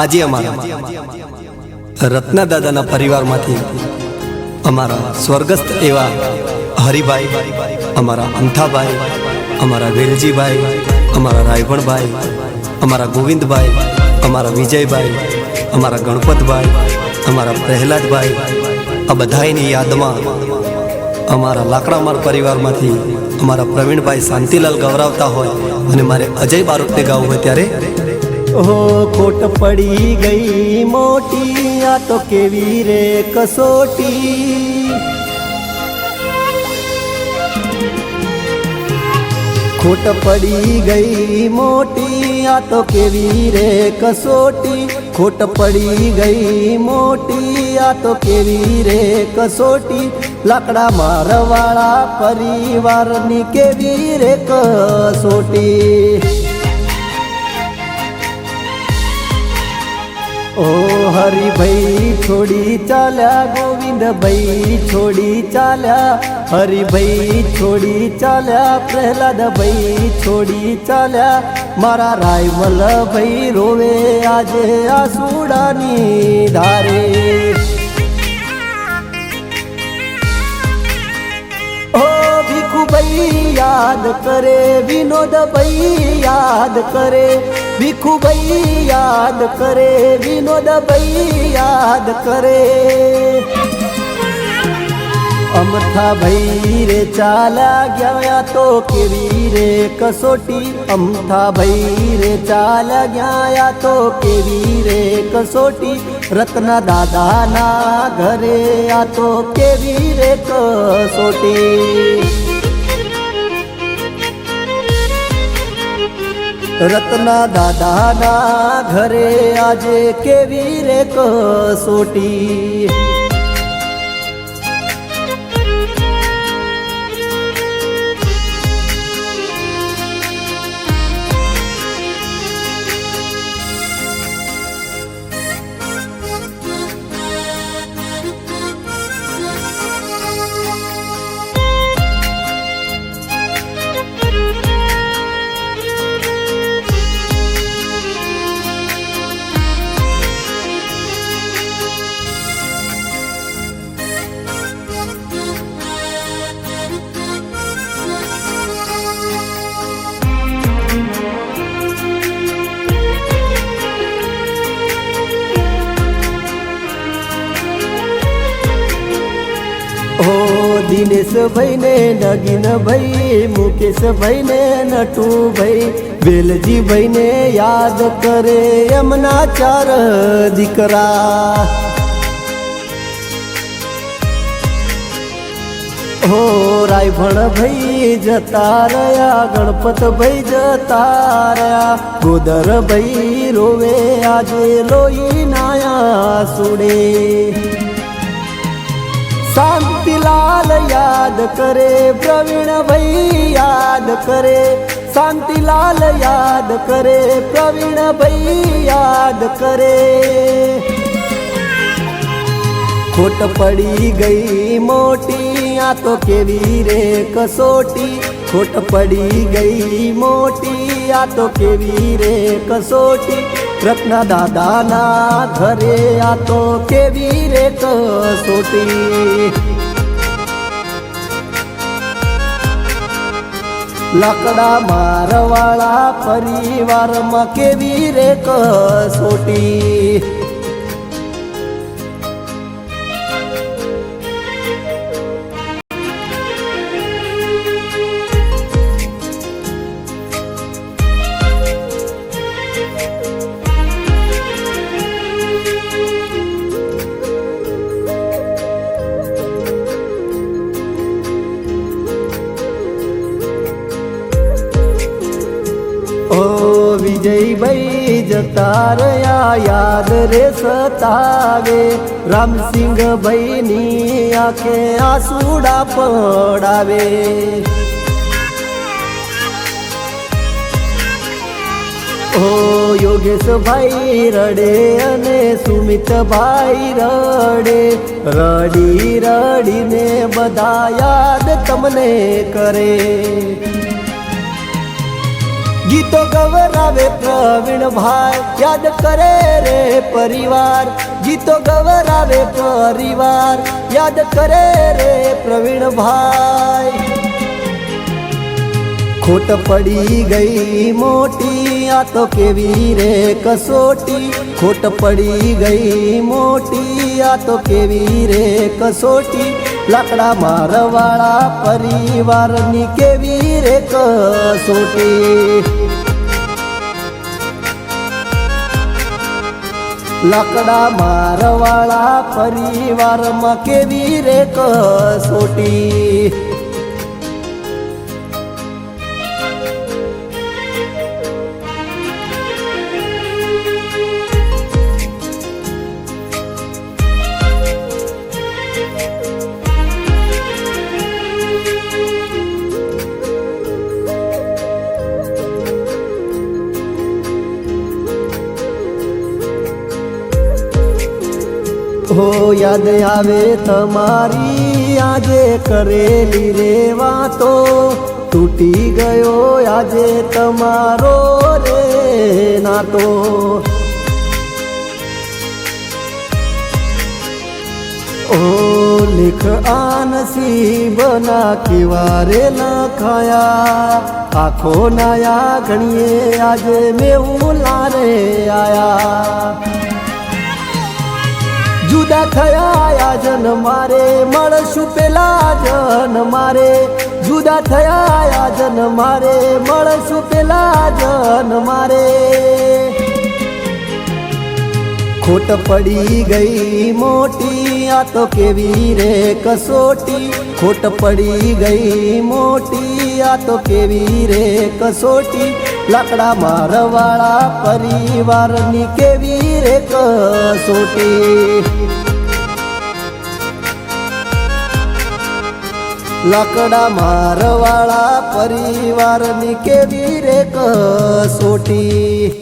આજે અમારા રત્ના દાદાના પરિવારમાંથી અમારા સ્વર્ગસ્થ એવા હરિભાઈ, અમારા અંથાભાઈ, અમારા વેલજીભાઈ, અમારા રાયભણભાઈ અમારા ગોવિંદભાઈ, અમારા વિજયભાઈ, અમારા ગણપતભાઈ, અમારા પ્રહલાદભાઈ, આ બધાની યાદમાં અમારા લાકડામાર પરિવારમાંથી અમારા પ્રવીણભાઈ શાંતિલાલ ગૌરાવતા હોય અને મારે અજય બારોટને ગાવું હોય ત્યારે હો ખોટ પડી ગઈ મોટી. આ તો કેવી રે કસોટી. ખોટ પડી ગઈ મોટી, આ તો કેવી રે કસોટી. ખોટ પડી ગઈ મોટી, આ તો કેવી રે કસોટી. લાકડા મારવાળા પરિવારની કેવી રે કસોટી. ઓ હરિભાઈ છોડી ચાલ્યા ગોવિંદભાઈ છોડી ચાલ્યા. હરિભાઈ છોડી ચાલ્યા પ્રહલાદભાઈ છોડી ચાલ્યા. મારા રાયમલ ભાઈ, રોવે આજે આસુડાની ધારે. ભીખુભાઈ યાદ કરે વિનોદભાઈ યાદ કરે. ભીખુભાઈ યાદ કરે વિનોદભાઈ યાદ કરે. અમથા ભાઈ રે ચાલ્યા ગયા તો કેવી રે કસોટી? અમથા ભાઈ રે ચાલ્યા ગયા તો કેવી રે કસોટી? રત્ન દાદાના ઘરે આ તો કેવી રે કસોટી? રત્ના દાદાના ઘરે આજે કેવી રે કસોટી દિનેશભાઈ ને નગીનભાઈ મુકેશભાઈ ને નટુભાઈ વેલજીભાઈ ને યાદ કરે એમના ચાર દીકરા. હો રાયભણ ભાઈ જતા રહ્યા ગણપત ભાઈ જતા રહ્યા ગોદર ભાઈ રોવે આજે લોહી નાયા સુડે. શાંતિલાલ યાદ કરે, પ્રવીણ ભાઈ યાદ કરે. શાંતિલાલ યાદ કરે, પ્રવીણ ભાઈ યાદ કરે. ખોટ પડી ગઈ મોટી, આ તો કેવી રે કસોટી. ખોટ પડી ગઈ મોટી આ તો કેવી રે કસોટી? રત્ના દાદાના ઘરે આ તો કેવી રે કસોટી? લાકડા મારવાળા પરિવારમાં કેવી રે કસોટી? વિજયભાઈ જતા રહ્યા યાદ રે સતાવે. રામસિંહ ભાઈની આંખે આસુડા પડાવે. ઓ યોગેશભાઈ રડે અને સુમિતભાઈ રડે. રડી રડીને બધા યાદ તમને કરે. ગીતો ગવરાવે પ્રવીણભાઈ યાદ કરે રે પરિવાર. ગીતો ગવરાવે પરિવાર. યાદ કરે રે પ્રવીણભાઈ ખોટ પડી ગઈ મોટી. આ તો કેવી રે કસોટી. ખોટ પડી ગઈ મોટી. આ તો કેવી રે કસોટી. લાકડા મારવાળા પરિવારની કેવી રે કસોટી લકડા મારવાળા પરિવારમાં કેવી રે કસોટી હો યાદ આવે તમારી આજે કરેલી રે વાતો. તૂટી ગયો આજે તમારો રે નાતો. ઓ લેખ આનસીબના કેવારે લખાયા આખો નાયા ઘણીએ આજે મેં લારે આયા. જુદા થયા જન મારે, મળશું પેલા જન મારે. જુદા થયા જન મારે, મળશું પેલા જન મારે. ખોટ પડી ગઈ મોટી, આ તો કેવી રે કસોટી. ખોટ પડી ગઈ મોટી, આ તો કેવી રે કસોટી. લાકડા મારવાળા પરિવારની કેવી રે કસોટી લાકડા મારવાળા પરિવારની કેવી રે કસોટી